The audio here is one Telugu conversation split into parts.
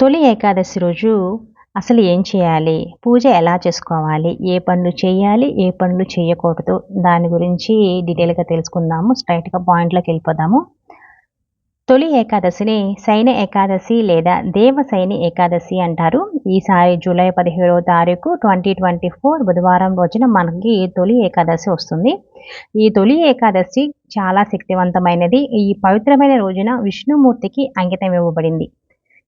తొలి ఏకాదశి రోజు అసలు ఏం చేయాలి? పూజ ఎలా చేసుకోవాలి? ఏ పనులు చేయాలి? ఏ పనులు చేయకూడదు? దాని గురించి డీటెయిల్గా తెలుసుకుందాము. స్ట్రైట్గా పాయింట్లోకి వెళ్ళిపోదాము. తొలి ఏకాదశిని సైన ఏకాదశి లేదా దేవ శైని ఏకాదశి అంటారు. ఈసారి జూలై పదిహేడవ తారీఖు ట్వంటీ ట్వంటీ ఫోర్ బుధవారం రోజున మనకి తొలి ఏకాదశి వస్తుంది. ఈ తొలి ఏకాదశి చాలా శక్తివంతమైనది. ఈ పవిత్రమైన రోజున విష్ణుమూర్తికి అంకితం ఇవ్వబడింది.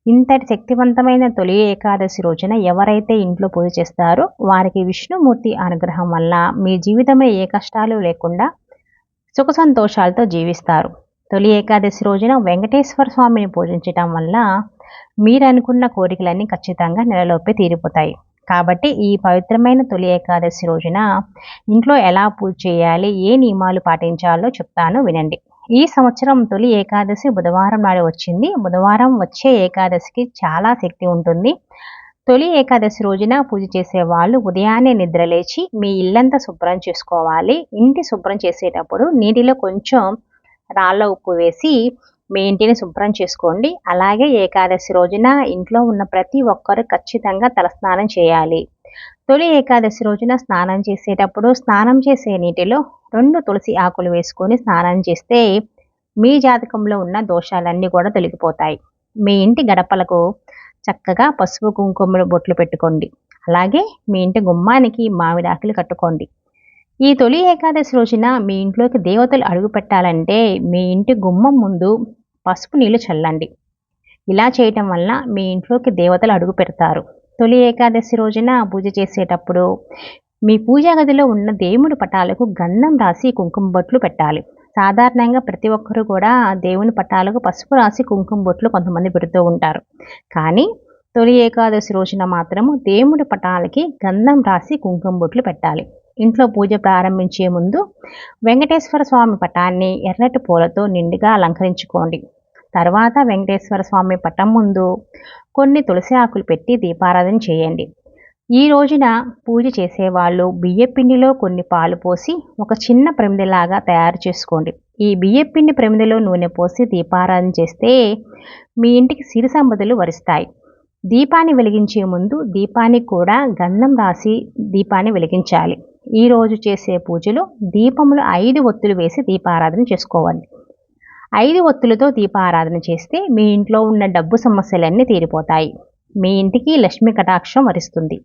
ఇంతటి శక్తివంతమైన తొలి ఏకాదశి రోజున ఎవరైతే ఇంట్లో పూజ చేస్తారో వారికి విష్ణుమూర్తి అనుగ్రహం వల్ల మీ జీవితంలో ఏ కష్టాలు లేకుండా సుఖ సంతోషాలతో జీవిస్తారు. తొలి ఏకాదశి రోజున వెంకటేశ్వర స్వామిని పూజించటం వల్ల మీరు అనుకున్న కోరికలన్నీ ఖచ్చితంగా నెలలోపే తీరిపోతాయి. కాబట్టి ఈ పవిత్రమైన తొలి ఏకాదశి రోజున ఇంట్లో ఎలా పూజ చేయాలి ఏ నియమాలు పాటించాలో చెప్తాను వినండి. ఈ సంవత్సరం తొలి ఏకాదశి బుధవారం నాడు వచ్చింది. బుధవారం వచ్చే ఏకాదశికి చాలా శక్తి ఉంటుంది. తొలి ఏకాదశి రోజున పూజ చేసే వాళ్ళు ఉదయాన్నే నిద్రలేచి మీ ఇల్లంతా శుభ్రం చేసుకోవాలి. ఇంటి శుభ్రం చేసేటప్పుడు నీటిలో కొంచెం రాళ్ళ ఉప్పు వేసి మీ ఇంటిని శుభ్రం చేసుకోండి. అలాగే ఏకాదశి రోజున ఇంట్లో ఉన్న ప్రతి ఒక్కరు ఖచ్చితంగా తలస్నానం చేయాలి. తొలి ఏకాదశి రోజున స్నానం చేసేటప్పుడు స్నానం చేసే నీటిలో రెండు తులసి ఆకులు వేసుకొని స్నానం చేస్తే మీ జాతకంలో ఉన్న దోషాలన్నీ కూడా తొలగిపోతాయి. మీ ఇంటి గడపలకు చక్కగా పసుపు కుంకుమలు బొట్లు పెట్టుకోండి. అలాగే మీ ఇంటి గుమ్మానికి మామిడి ఆకులు కట్టుకోండి. ఈ తొలి ఏకాదశి రోజున మీ ఇంట్లోకి దేవతలు అడుగు పెట్టాలంటే మీ ఇంటి గుమ్మం ముందు పసుపు నీళ్ళు చల్లండి. ఇలా చేయటం వల్ల మీ ఇంట్లోకి దేవతలు అడుగు పెడతారు. తొలి ఏకాదశి రోజున పూజ చేసేటప్పుడు మీ పూజా గదిలో ఉన్న దేవుని పటాలకు గంధం రాసి కుంకుమ బొట్లు పెట్టాలి. సాధారణంగా ప్రతి ఒక్కరూ కూడా దేవుని పటాలకు పసుపు రాసి కుంకుమ బొట్లు కొంతమంది పెడుతూ ఉంటారు. కానీ తొలి ఏకాదశి రోజున మాత్రము దేవుడి పటాలకి గంధం రాసి కుంకుమ బొట్లు పెట్టాలి. ఇంట్లో పూజ ప్రారంభించే ముందు వెంకటేశ్వర స్వామి పటాన్ని ఎర్రటి పూలతో నిండుగా అలంకరించుకోండి. తర్వాత వెంకటేశ్వర స్వామి పటం ముందు కొన్ని తులసి ఆకులు పెట్టి దీపారాధన చేయండి. ఈ రోజున పూజ చేసేవాళ్ళు బియ్యపిండిలో కొన్ని పాలు పోసి ఒక చిన్న ప్రమిదిలాగా తయారు చేసుకోండి. ఈ బియ్యపిండి ప్రమిదిలో నూనె పోసి దీపారాధన చేస్తే మీ ఇంటికి సిరి సంపదలు వరిస్తాయి. దీపాన్ని వెలిగించే ముందు దీపానికి కూడా గంధం రాసి దీపాన్ని వెలిగించాలి. ఈరోజు చేసే పూజలో దీపములు ఐదు ఒత్తులు వేసి దీపారాధన చేసుకోవాలి. ఐదు ఒత్తులతో దీపారాధన చేస్తే మీ ఇంట్లో ఉన్న డబ్బు సమస్యలన్నీ తీరిపోతాయి. మీ ఇంటికి లక్ష్మి కటాక్షం వరిస్తుంది.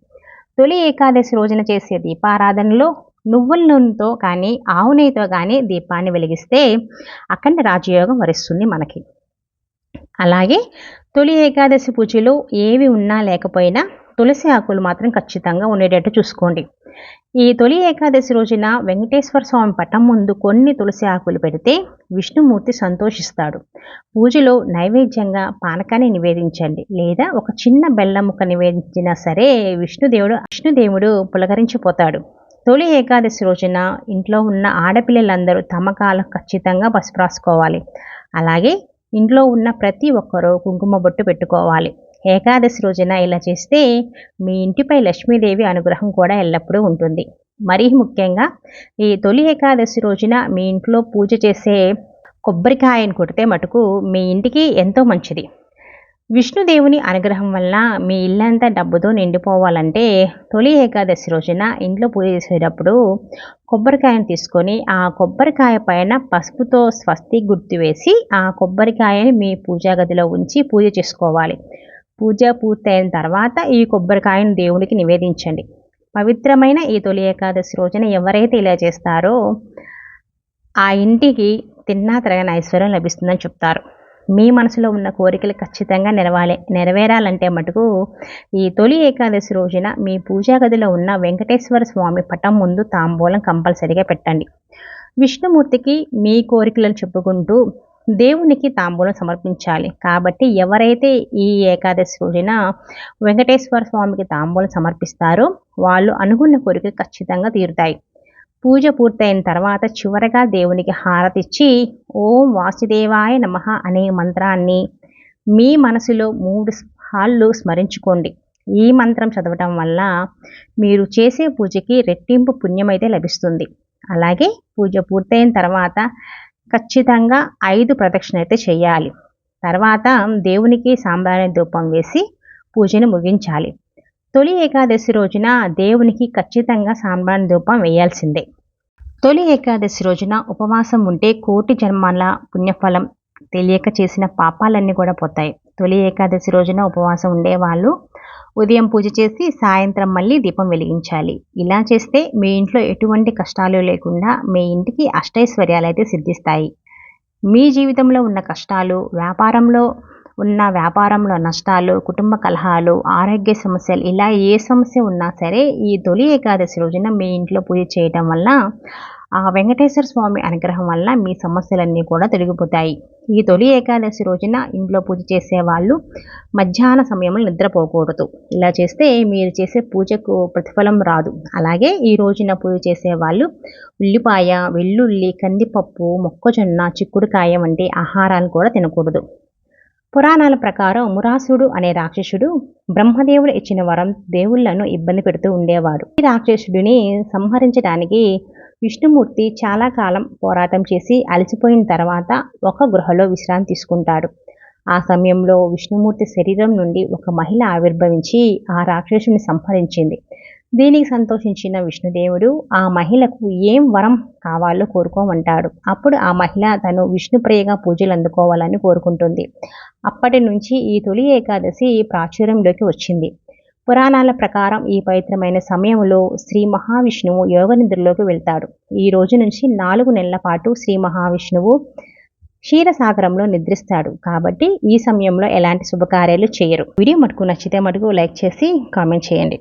తొలి ఏకాదశి రోజున చేసే దీపారాధనలో నువ్వుల నూనెతో కానీ ఆవు నెయ్యితో కానీ దీపాన్ని వెలిగిస్తే అఖండ రాజయోగం వరిస్తుంది మనకి. అలాగే తొలి ఏకాదశి పూజలో ఏవి ఉన్నా లేకపోయినా తులసి ఆకులు మాత్రం ఖచ్చితంగా ఉండేటట్టు చూసుకోండి. ఈ తొలి ఏకాదశి రోజున వెంకటేశ్వర స్వామి పటం ముందు కొన్ని తులసి ఆకులు పెడితే విష్ణుమూర్తి సంతోషిస్తాడు. పూజలో నైవేద్యంగా పానకాన్ని నివేదించండి. లేదా ఒక చిన్న బెల్లం ముక్క నివేదించినా సరే విష్ణుదేవుడు విష్ణుదేవుడు పులకరించిపోతాడు. తొలి ఏకాదశి రోజున ఇంట్లో ఉన్న ఆడపిల్లలందరూ తమ కాలం ఖచ్చితంగా పసుపు రాసుకోవాలి. అలాగే ఇంట్లో ఉన్న ప్రతి ఒక్కరూ కుంకుమ బొట్టు పెట్టుకోవాలి. ఏకాదశి రోజున ఇలా చేస్తే మీ ఇంటిపై లక్ష్మీదేవి అనుగ్రహం కూడా ఎల్లప్పుడూ ఉంటుంది. మరీ ముఖ్యంగా ఈ తొలి ఏకాదశి రోజున మీ ఇంట్లో పూజ చేసే కొబ్బరికాయను కొడితే మటుకు మీ ఇంటికి ఎంతో మంచిది. విష్ణుదేవుని అనుగ్రహం వల్ల మీ ఇల్లంతా డబ్బుతో నిండిపోవాలంటే తొలి ఏకాదశి రోజున ఇంట్లో పూజ చేసేటప్పుడు కొబ్బరికాయను తీసుకొని ఆ కొబ్బరికాయ పైన పసుపుతో స్వస్తి గుర్తు వేసి ఆ కొబ్బరికాయని మీ పూజా గదిలో ఉంచి పూజ చేసుకోవాలి. పూజ పూర్తయిన తర్వాత ఈ కొబ్బరికాయను దేవుడికి నివేదించండి. పవిత్రమైన ఈ తొలి ఏకాదశి రోజున ఎవరైతే ఇలా చేస్తారో ఆ ఇంటికి తిన్నా తిరగని ఐశ్వర్యం లభిస్తుందని చెప్తారు. మీ మనసులో ఉన్న కోరికలు ఖచ్చితంగా నెరవాలి నెరవేరాలంటే మటుకు ఈ తొలి ఏకాదశి రోజున మీ పూజా గదిలో ఉన్న వెంకటేశ్వర స్వామి పటం ముందు తాంబూలం కంపల్సరిగా పెట్టండి. విష్ణుమూర్తికి మీ కోరికలను చెప్పుకుంటూ దేవునికి తాంబూలం సమర్పించాలి. కాబట్టి ఎవరైతే ఈ ఏకాదశి రోజున వెంకటేశ్వర స్వామికి తాంబూలం సమర్పిస్తారో వాళ్ళు అనుకున్న కోరికలు ఖచ్చితంగా తీరుతాయి. పూజ పూర్తయిన తర్వాత చివరగా దేవునికి హారతిచ్చి ఓం వాసుదేవాయ నమ అనే మంత్రాన్ని మీ మనసులో మూడు సార్లు స్మరించుకోండి. ఈ మంత్రం చదవటం వల్ల మీరు చేసే పూజకి రెట్టింపు పుణ్యమైతే లభిస్తుంది. అలాగే పూజ పూర్తయిన తర్వాత ఖచ్చితంగా ఐదు ప్రదక్షిణ అయితే చేయాలి. తర్వాత దేవునికి సాంబ్రాణి ధూపం వేసి పూజను ముగించాలి. తొలి ఏకాదశి రోజున దేవునికి ఖచ్చితంగా సాంబ్రాణి ధూపం వేయాల్సిందే. తొలి ఏకాదశి రోజున ఉపవాసం ఉంటే కోటి జన్మాల పుణ్యఫలం తెలియక చేసిన పాపాలన్నీ కూడా పోతాయి. తొలి ఏకాదశి రోజున ఉపవాసం ఉండే వాళ్ళు ఉదయం పూజ చేసి సాయంత్రం మళ్ళీ దీపం వెలిగించాలి. ఇలా చేస్తే మీ ఇంట్లో ఎటువంటి కష్టాలు లేకుండా మీ ఇంటికి అష్టైశ్వర్యాలు అయితే సిద్ధిస్తాయి. మీ జీవితంలో ఉన్న కష్టాలు వ్యాపారంలో ఉన్న వ్యాపారంలో నష్టాలు కుటుంబ కలహాలు ఆరోగ్య సమస్యలు ఇలా ఏ సమస్య ఉన్నా సరే ఈ తొలి ఏకాదశి రోజున మీ ఇంట్లో పూజ చేయటం వల్ల ఆ వెంకటేశ్వర స్వామి అనుగ్రహం వల్ల మీ సమస్యలన్నీ కూడా తొలగిపోతాయి. ఈ తొలి ఏకాదశి రోజున ఇంట్లో పూజ చేసే వాళ్ళు మధ్యాహ్న సమయంలో నిద్రపోకూడదు. ఇలా చేస్తే మీరు చేసే పూజకు ప్రతిఫలం రాదు. అలాగే ఈ రోజున పూజ చేసే వాళ్ళు ఉల్లిపాయ వెల్లుల్లి కందిపప్పు మొక్కజొన్న చిక్కుడుకాయ వంటి ఆహారాలు కూడా తినకూడదు. పురాణాల ప్రకారం మురాసుడు అనే రాక్షసుడు బ్రహ్మదేవుడు ఇచ్చిన వరం దేవుళ్ళను ఇబ్బంది పెడుతూ ఉండేవాడు. ఈ రాక్షసుడిని సంహరించడానికి విష్ణుమూర్తి చాలా కాలం పోరాటం చేసి అలసిపోయిన తర్వాత ఒక గృహలో విశ్రాంతి తీసుకుంటాడు. ఆ సమయంలో విష్ణుమూర్తి శరీరం నుండి ఒక మహిళ ఆవిర్భవించి ఆ రాక్షసుని సంహరించింది. దీనికి సంతోషించిన విష్ణుదేవుడు ఆ మహిళకు ఏం వరం కావాలో కోరుకోమంటాడు. అప్పుడు ఆ మహిళ తను విష్ణుప్రియగా పూజలు అందుకోవాలని కోరుకుంటుంది. అప్పటి నుంచి ఈ తొలి ఏకాదశి ప్రాచుర్యంలోకి వచ్చింది. పురాణాల ప్రకారం ఈ పవిత్రమైన సమయంలో శ్రీ మహావిష్ణువు యోగ నిద్రలోకి వెళ్తాడు. ఈ రోజు నుంచి నాలుగు నెలల పాటు శ్రీ మహావిష్ణువు క్షీరసాగరంలో నిద్రిస్తాడు. కాబట్టి ఈ సమయంలో ఎలాంటి శుభకార్యాలు చేయరు. వీడియో మటుకు నచ్చితే మటుకు లైక్ చేసి కామెంట్ చేయండి.